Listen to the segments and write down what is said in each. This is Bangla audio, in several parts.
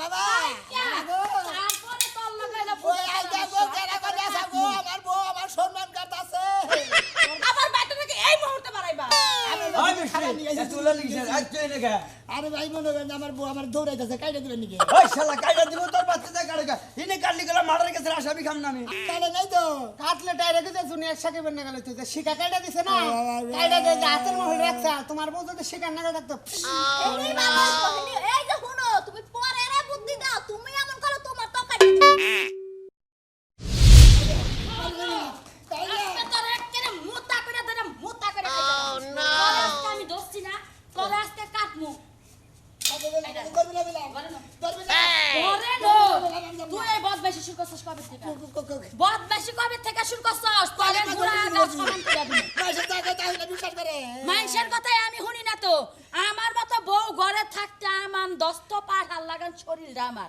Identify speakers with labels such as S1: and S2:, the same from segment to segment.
S1: বাবা।
S2: তারপরে তোর লগে এলো
S1: ওই আই দেখো কেনা করে আসা আমার বউ আমার সম্মান করতেছে
S2: আমার বাড়িতে থেকে এই মুহূর্তে বাড়াইবা?
S1: আমি
S3: ওই
S1: নিয়ে
S3: মিষ্টি তুলে লিখছেন আজ তুই নাকি
S1: আরে ভাই মনে করেন আমার বউ আমার দৌড়াইতেছে কাইটা দিবেন নাকি?
S3: ওই শালা কাইটা দিব তোর বাচ্চাদের কাড়ে কা ইনে কাটলি গেলা মার্ডার কেসে আসামি খাম না আমি।
S1: কাইটা নাই তো
S4: কাটলে টাইরে গেছে শুনি একসাথে বেন্না গেল তুই শিকা কাইটা দিছে না। কাইটা দিয়ে হাতের মহল রাখছে তোমার বউ যদি শিকার না রাখতো
S2: এই যে কাটি দিবি আজকে তোর একেবারে মুতা করে ধরে মুতা করে তোরে আজকে আমি দোষছি না তোরে আজকে কাটমু
S1: করবি না বিলাম
S2: বলে না।
S1: করবি না
S2: ওরে নো তুই এই বদমাইশি শুরু করছিস কবে থেকে বদমাইশি কবে থেকে শুরু করছিস তোরে ঘুরা গাছ সমান করে দিবি
S1: মাসে টাকা তাহলে বিশ্বাস করে
S2: মানুষের কথাই আমি শুনি না তো আমার মতো বউ ঘরে থাকতে আমার দস্ত পাট হাল লাগান শরীরটা আমার।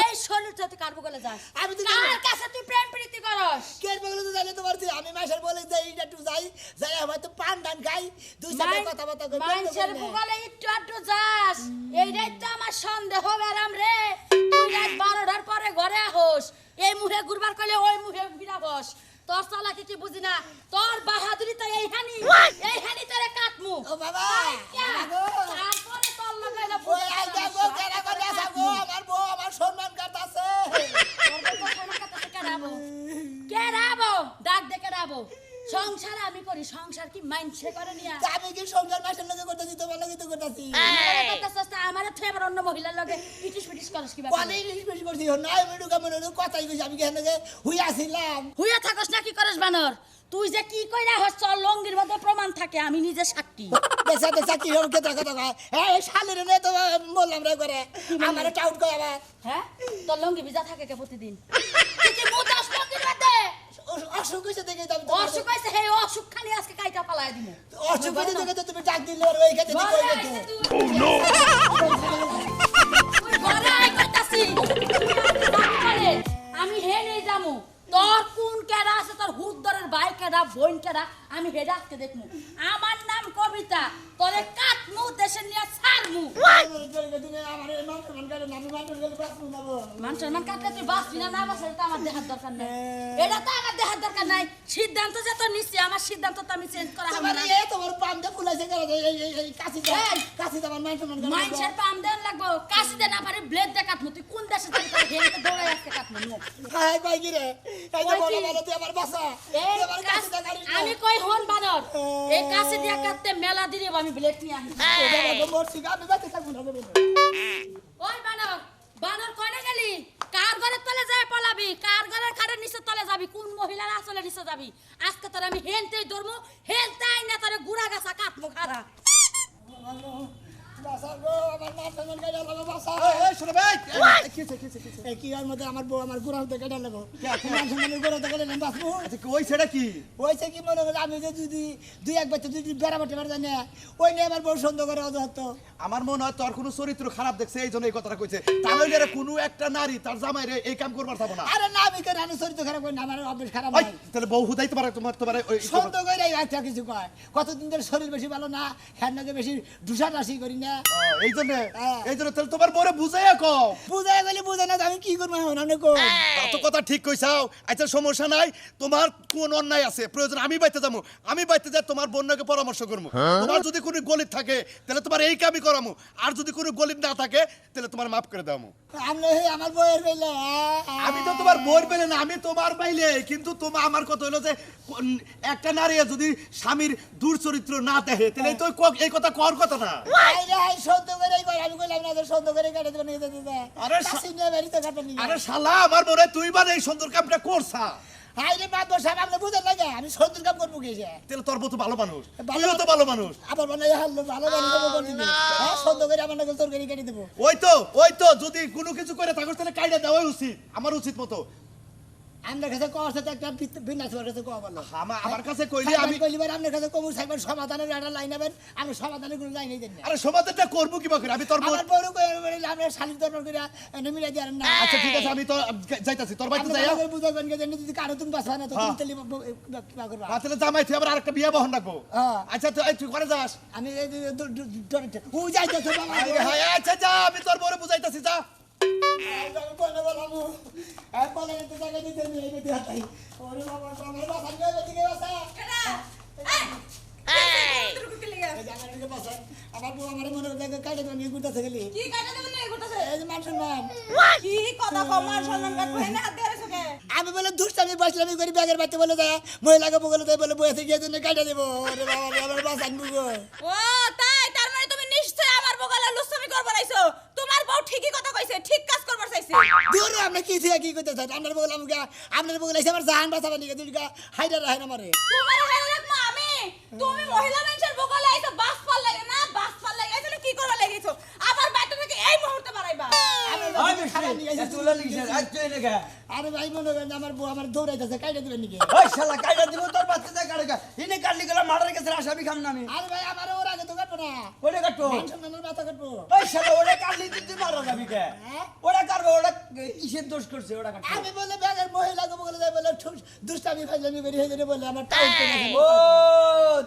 S2: এই শরীরটা তুই কারবো গলে যাস?
S1: আমি তো
S2: কার কাছে তুই প্রেম প্রীতি করস?
S1: কে বলে তো তোমার তুই আমি মাসের বলে যাই এটা একটু যাই যাই হয়তো পান ডান খাই দুই সাথে কথা বার্তা কই
S2: মানুষের ভূগোলে একটু একটু যাস। এইটাই তো আমার সন্দেহ বেরাম রে। তুই রাত বারোটার পরে ঘরে হোস এই মুহে ঘুরবার করলে ওই মুহে ঘুরা বস তোর চালাকি কি বুঝি না? তোর বাহাদুরি তো এই হানি এই হানি তোরে কাটমু।
S1: ও বাবা।
S2: তারপরে তোর লগে এলো কেডাবো? ডাক দে কেডাবো। সংসার আমি করি সংসার কি মাইনসে করে নিয়া?
S1: আমি কি সংসার মাসের লগে করতেছি তোমার লগে তো করতেছি?
S2: আমারে তা থে আবার অন্য মহিলার লগে পিটিস পিটিস করস কি ব্যাপার?
S1: অনেক ইংলিশ বেশি করছি না আমি ঢুকা মনে হলো কথাই কইছি আমি কেন হুই আসিলাম?
S2: হুইয়া থাকস না কি করস বানর? তুই যে কি কইরা হস লঙ্গির মধ্যে প্রমাণ থাকে আমি নিজে সাক্ষী।
S1: দেশা দেশা কি হোক কে দেখা দেখা হ্যাঁ শালের নে তো বললাম রে করে আমার টাউট কই আবার।
S2: হ্যাঁ? তোর লঙ্গি ভিজা থাকে কে প্রতিদিন তুই কি মুদাস লঙ্গির মধ্যে
S1: অসুখ- হয়েছে দেখে আমি
S2: অসুখ হে অসুখ খালি আজকে কাইটা পালায় দিমু।
S1: অসুখ হয়েছে দেখে তো তুমি ডাক দিলে আর ওই খেতে কই গেছো?
S2: তুই। তুই ঘরে আই কইতাছি। আমি হে নেই যামু। তোর কোন কেডা আছে? তোর হুদ্দরের ভাই কেডা বোন কেডা? আমি হেডা আজকে দেখমু। আমার নাম কবিতা। তোরে কাটমু সিদ্ধান্ত যে তোর নিশ্চয় আমার সিদ্ধান্ত তো আমি চেঞ্জ করা হবে না।
S1: তোমার পাম দিয়ে ফুলাইছে কেন এই এই এই- এই! কাশি কাশি তোমার সম্মান করে
S2: মাইনসের পাম দেন লাগবো। কাশি দে না পারে ব্লেড দে কাটমু তুই কোন দেশে হেলতে দৌড়াই কাটমু
S1: হাই এই যে
S2: কই
S1: বলো তুই আমার বাসা। আমার কাশি
S2: কাশ-
S1: দা
S2: আমি কই হন বানর? এই কাশি দিয়া কাটতে মেলা দিলে আমি ব্লেড নিয়ে আসি
S1: মরছি আমি বাঁচে থাকব না। গো।
S2: ওই বানর বানর কনে গেলি কার ঘরের তলে যায় পলাবি কার ঘরের খাটের নিচে তলে যাবি কোন মহিলার আসলে নিচে যাবি আজকে তোর আমি হেলতেই ধরমু হেনতেই না তোর গুড়া গাছা কাটবো খারা
S1: আমার মান সম্মান করে লাগো বাসা
S3: এই শোনো ভাই?
S1: এই কি আর মধ্যে আমার বউ আমার গুড়া হতে কেটে লাগো মান সম্মানের গুড়া হতে কেটে বাঁচবো
S3: আচ্ছা ওই সেটা কি?
S1: ওইছে কি মনে করে আমি যে যদি দুই এক বাচ্চা যদি বেড়া বাটে বেড়া জানে ওই নিয়ে আমার বউ সন্দেহ করে অজহত
S3: আমার মনে হয় তোর কোনো চরিত্র খারাপ দেখছে এই জন্য এই কথাটা কইছে। তাহলে রে কোনো একটা নারী তার জামাই এই কাম করবার থাকব না।
S1: আরে না আমি কেন আমি চরিত্র খারাপ করি না আমার অভ্যেস খারাপ হয়।
S3: তাহলে বউ হুদাইতে পারে তোমার তোমার ওই
S1: সন্দেহ করে একটা কিছু কয়। কতদিন ধরে শরীর বেশি ভালো না হ্যাঁ নাকি বেশি ঢুসা টাসি করি না।
S3: এই জন্য?
S1: হ্যাঁ।
S3: এই জন্য তাহলে তোমার বউরে বুঝাইয়া কও
S1: বুঝাই গেলে বুঝে না আমি কি করব এখন আপনি কোন
S3: তা কথা ঠিক কইছাও। আচ্ছা সমস্যা নাই। তোমার কোন অন্যায় আছে? প্রয়োজন আমি বাইতে যাব। আমি বাইতে যাই তোমার বন্যাকে পরামর্শ করব। তোমার যদি কোনো গলিত থাকে তাহলে তোমার এই কামই করামু। আর যদি কোনো গলিত না থাকে তাহলে তোমার মাফ করে দাও
S1: আপনি হে আমার বউয়ের বেলে।
S3: আমি তো তোমার বোর পেলে না আমি তোমার পাইলে কিন্তু তোমার আমার কথা হলো যে একটা নারী যদি স্বামীর দুর্চরিত্র না দেখে তাহলে তো এই কথা কর কথা না?
S1: সন্দেহ করে এই কয় আমি কইলাম না যে সন্দেহ করে কেটে দেবেন এই দিতে
S3: আরে সা-
S1: কাশি নিয়ে বেরিয়ে তো কাটে নিয়ে
S3: আরে শালা আমার মনে তুই মানে এই সুন্দর কামটা করছা।
S1: হাই বাদ সাহেব আপনি বুঝেন লাগে আমি সন্দেহ কাম করব কি
S3: তাহলে তোর বউ ভালো মানুষ। তুইও তো ভালো মানুষ।
S1: আবার মানে হারলো ভালো ভালো দেবো করে দিবে হ্যাঁ সন্দেহ করে আমার নাকি তরকারি কেটে দেবো।
S3: ওই তো ওই তো যদি কোনো কিছু করে থাকো তাহলে কাইডা দেওয়াই উচিত। আমার উচিত মতো।
S1: আপনার কাছে কওয়ার সাথে একটা বিন্যাস কাছে কওয়া বলো
S3: আমা- আমার কাছে কইলে
S1: আমি
S3: আমি
S1: কইলিবার আপনার কাছে কমু সাইবার সমাধানের একটা লাইন নেবেন আমি সমাধানের কোনো লাইনই দেন না
S3: আরে সমাধানটা করব কি করে আমি তোর
S1: আমার বড় কই আমরা শালির দরবার করে এনে মিলাই দেন না
S3: আচ্ছা ঠিক আছে আমি তো যাইতাছি তোর
S1: আপনি
S3: যাই
S1: করে বুঝাইবেন যে যদি কারও তুমি বাঁচবা না তো তুমি
S3: হ্যাঁ।
S1: তেলি করবা
S3: তাহলে জামাই তুই আবার আরেকটা বিয়ে বহন রাখব
S1: হ্যাঁ।
S3: আচ্ছা তুই তুই করে যাস
S1: আমি ও যাইতেছে বাবা
S3: আচ্ছা যা আমি তোর বড় বুঝাইতাছি যা
S1: আমি বলে বলামু আমি বলে তো জায়গা দিতে নিয়ে এই বেটি হাতাই ওরে বাবা আমার বাসা গিয়ে বেটিকে বাসা এই যে আমার দিকে বাসা আমার বউ আমার মনে জায়গা কাটে তো নিয়ে ঘুরতে গেলি
S5: কি কাটা দেবেন না করতেছে
S1: এই যে মান সম্মান
S5: কি কথা কমার সম্মান কাটবো এনে হাত কে
S1: আমি বলে দুষ্টামি বসলামি করি, ব্যাগের বাচ্চা বলে দেয় মহিলাকে বলে দেয় বলে বসে গিয়ে জন্য কাটে দেবো। ওরে বাবা আমার বাসা আনব
S5: ও, তাই? তার মানে তুমি নিশ্চয় আমার বগলে তোমার বউ ঠিকই কথা কইছে ঠিক কাজ করবার চাইছে।
S1: দূর আপনি কি থেকে কি করতে চান? আপনার বগল আমাকে আপনার বগল এসে আমার জাহান বাঁচাবার নিকে? দুর্গা হাইডা রাখেন আমারে।
S5: তোমার হাইলা লাগবো আমি? তুমি মহিলা মানুষের বগলে আইছো বাস পাল লাগে না? বাস পাল লাগে আইছো কি করবা লাগিয়েছো আবার বাড়িতে থেকে এই মুহূর্তে বাড়াইবা।
S6: গা।
S1: আরে ভাই মনে করেন আমার বউ আমার দৌড়াইতেছে কাইটা দিবেন নাকি?
S6: ওই শালা, কাইটা দিব তোর কাটে গা। ইনে কাটলি গেলে মার্ডারের কাছে আসামি খাম না আমি।
S1: আরে ভাই আমার তো না
S6: ওরে কাটবো।
S1: মাথা কাটবো
S6: ওই শালা, ওরে কাটলি তুই তুই মারা যাবি কে?
S1: হ্যাঁ?
S6: ওরা কাটবে, কিসের দোষ করছে, ওরা কাটবে।
S1: আমি বলে ব্যাগের বলে বলে দুষ্টামি ফাইজলামি করি হয়ে বলে আমার টাইম করে
S6: ও,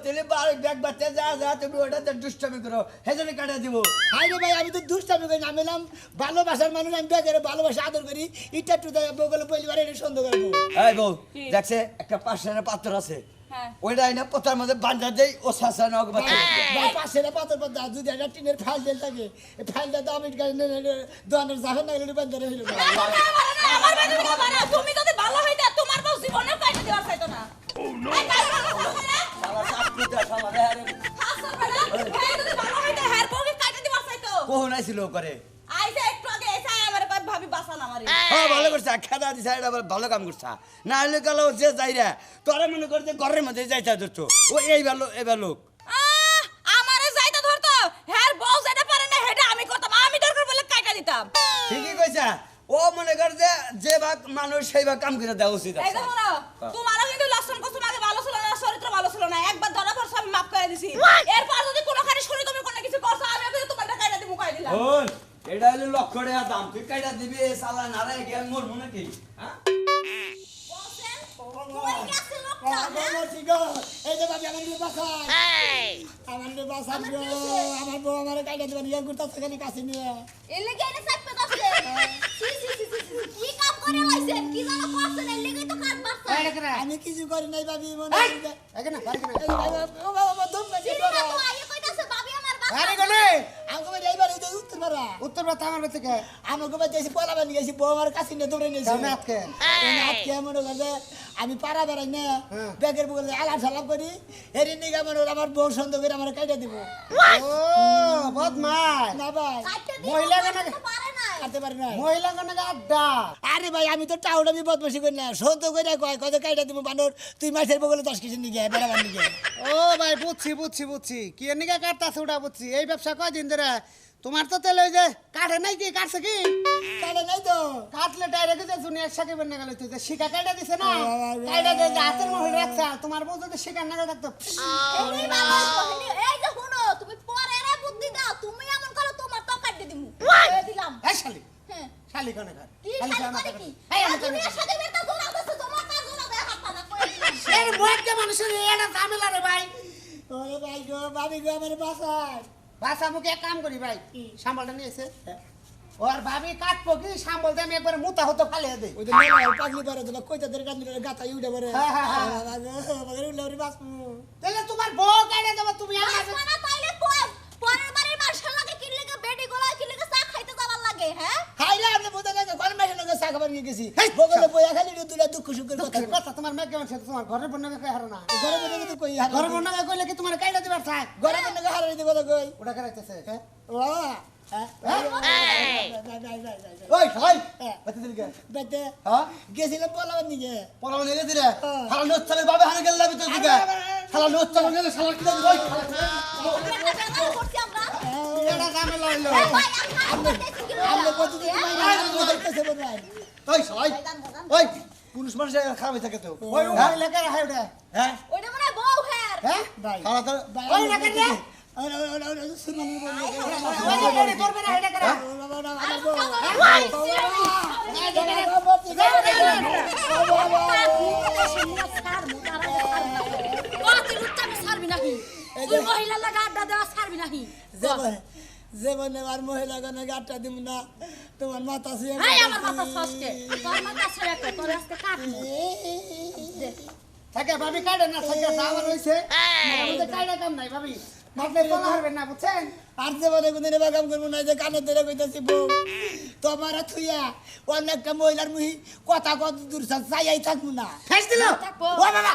S6: তাহলে বাড়ি ব্যাগ বাচ্চা যা যা তুমি ওটাতে দুষ্টামি করো হেজনে কাটা দিব
S1: হাই রে ভাই আমি তো দুষ্টামি করি না ভালোবাসার মানুষ আমি ব্যাগের ভালোবাসা আদর করি ইটা টু দেয় বলে সন্দেহ করব
S6: এই বউ দেখছে একটা পাশের পাত্র আছে। ওইটা এনে পোতার মধ্যে বান্ধা দেই ও শাসা
S1: পাশে না পাথর পাতা যদি একটা টিনের ফাইল দিল থাকে এই ফাইলটা তো আমি দোকানের যাবেন না গেলে বান্ধা রইল
S5: তুমি যদি ভালো হইতা তোমার বউ জীবনেও কাইটা দেওয়ার চাইতো না এই কাইটা দেওয়ার চাইতো না?
S6: শালা রে
S5: হাসান বেটা, হ্যাঁ যদি ভালো হইতা, হ্যার বউকে কাইটা দেওয়ার চাইতো।
S6: কোহন করে
S5: আইসা একটু আগে এসে আমার কয় ভাবি বাঁচান আমারে।
S6: হ্যাঁ ভালো করছে খেদা দিছে এটা ভালো কাম করছে না হলে গেল যে যাই রে তোরা মনে করে যে ঘরের মধ্যে যাইতে ধরতো ও এই ভালো এই ভালো
S5: আমারে যাইতে ধরতো, হ্যার বউ যেটা পারে না, হেটা আমি করতাম। আমি দরকার পড়লে কাইটা দিতাম।
S6: ঠিকই কইছে ও মনে কর যে যে ভাগ মানুষ সেই ভাগ কাম করে দেওয়া উচিত
S5: এই। দেখো না, তোমারও কিন্তু লক্ষণ কুসুম আগে ভালো ছিল না, চরিত্র ভালো ছিল না। একবার ধরা পড়ছো, আমি মাফ করে দিছি। এরপর যদি কোনোখানে শুনি তুমি কোনো কিছু করছ, আমিও কিন্তু তোমারটা কাইটা দিব, কয়ে দিলাম।
S6: শোন এটা হলো দাম তুই কাইটা দিবি সালা নারে গিয়ে মরবো নাকি? হ্যাঁ?
S5: বলছেন, তোমার কাছে লোকটা, হ্যাঁ?
S1: এই যে ভাবি আমার বাসায় আমার বাসায় গো। আমার বউ আমার কাইটা দিবেন ইয়ে ঘুরতে খালি কাছে নিয়ে।
S7: এর লেগে এনে চাপতে দছে সি সি সি সি সি, কি কাম করে লাইছেন কি জানো করছেন এর লেগেই তো কাজ বাড়ছে
S1: আমি কিছু করি নাই মনে
S4: এখানে?
S1: ও বাবা, ধুম না,
S4: আরে গলে!
S1: এইবার
S4: আমার থেকে।
S1: আমাকে নিয়ে গেছি বউ আমার কাছে নিয়ে দৌড়ে নিয়েছি।
S4: কেমন আজকে?
S1: আজকে মনে করছে আমি পাড়া বেড়াই না
S4: হ্যাঁ।
S1: ব্যাগের বলে আলাপ সালাপ করি এর নিগে মনে আমার বউ সন্দেহ করে আমার কাইটা দিব।
S4: ও বদমাস
S1: না ভাই।
S4: মহিলা কেন-
S1: কাটতে পারি না
S4: মহিলা কোন আড্ডা
S1: আরে ভাই আমি তো টাউন আমি বদমাসি করি না। সন্দেহ করে কয় কত কাইটা দিব বানর তুই মাসের বগলে দশ কেজি নিয়ে বেড়াবার নিগে।
S4: ও ভাই বুঝছি বুঝছি বুঝছি। কি নিকে কাটতাছে ওটা বুঝছি। এই ব্যবসা কয়দিন ধরে? তোমার তো তেল ওই যে কাটে নাই কি? কাটছে কি?
S1: কাটে নাই তো।
S4: কাটলে ডাইরেক্ট যে জুনি একসাথে বের না গেল তুই যে শিকা কাটা দিছে না? কাটা দিয়ে যে হাতের মহল রাখছে তোমার বউ যদি শিকার না
S7: এই যে শুনো তুমি পরে রে বুদ্ধি দাও। তুমি এমন করো তোমার তো কাটতে দিমু এই দিলাম
S4: এই শালি শালি কোনে কার
S7: কি
S4: শালি
S7: শালি
S4: আমার
S7: করে
S4: কাছে।
S7: কি?
S4: এই
S7: তুমি
S4: কাছে।
S7: এর সাথে বেরটা জোড়া তোমার কাজ জোড়া দেয়া হাত না কই
S4: এর বয়কে মানুষের এটা ঝামেলা রে ভাই।
S1: ওরে ভাই গো ভাবি গো আমার বাসায়।
S4: বাসা মুখে এক কাম করি ভাই সাম্বলটা নিয়েছে ওর ভাবি কাটবো কি? সাম্বল আমি একবার মুতা হতো ফালিয়ে দেই।
S1: ওই যে মেলা পাগলি পারে তো কইতা ধরে কান্দরে গাতা ইউডে পারে
S4: হ্যাঁ, হ্যাঁ, হ্যাঁ।
S1: মগর উল্লে বাসমু
S4: তাহলে তোমার বউ কাটে দেবো তুমি আমার
S7: বাস না তাইলে কই পরের বাড়ির মানুষের লাগে কি লাগে বেডি গোলা কি লাগে চা খাইতে যাবার লাগে হ্যাঁ
S1: হাই রে আপনি বুঝতে না কোন মাসে লগে চা খাবার নিয়ে গেছি বগলে বইয়া খালি দুলা দুঃখ সুখের কথা
S4: কথা তোমার মেয়ে কেমন সেটা তোমার ঘরের বন্যা কই হারো না
S1: ঘরে বনে তো কই হার
S4: ঘরের বন্যা কইলে কি তোমার কাইটা দিবার থাক
S1: ঘরে বনে হার দিতে কথা কই
S4: ওটা করাইতেছে
S1: হ্যাঁ হ্যাঁ।
S6: হ্যাঁ
S1: গেছিলাম বলাবার নিকে
S6: পরামর্শ নিয়ে দিলে
S1: হ্যাঁ।
S6: শালা বাবে হারে গেল তোর দিকে শালা নোচ্চালের শালা কি
S4: এটা ঝামেলা হইল
S7: আমরা দেখছি কি
S1: আমরা দেখতেছে বোধ হয়
S6: ওই শালাই ওই পুরুষ মানুষ খারাপ থাকে তো
S4: ওই
S6: হ্যাঁ?
S4: ওই লেখা রাখে ওটা
S6: হ্যাঁ
S7: ওইটা মনে বউ হ্যাঁ
S4: হ্যাঁ
S1: ভাই
S6: শালা তো
S4: ওই লেখা রে
S1: ওরে ওরে ওরে সুনামি বলে
S4: ওই যে বড়ি করবে না এটা করে
S1: জীবনে আর মহিলা গনে গাটটা দিব না তোমার মাথা শুয়ে
S2: এই আমার মাথা সসকে তোর মাথা ছড়া কে তোর আজকে কাটমু
S4: থাকে ভাবি কাটে না থাকে আবার হইছে। আমাদের কাইডা কাম নাই ভাবি। না বুঝছেন?
S1: আর জীবনে কোনদিন এবার কাম করব না যে কানে ধরে কইতাছি বউ তোমার থুইয়া অনেকটা মহিলার মুহি কথা কত দূর চাইয়াই থাকব না। ও বাবা!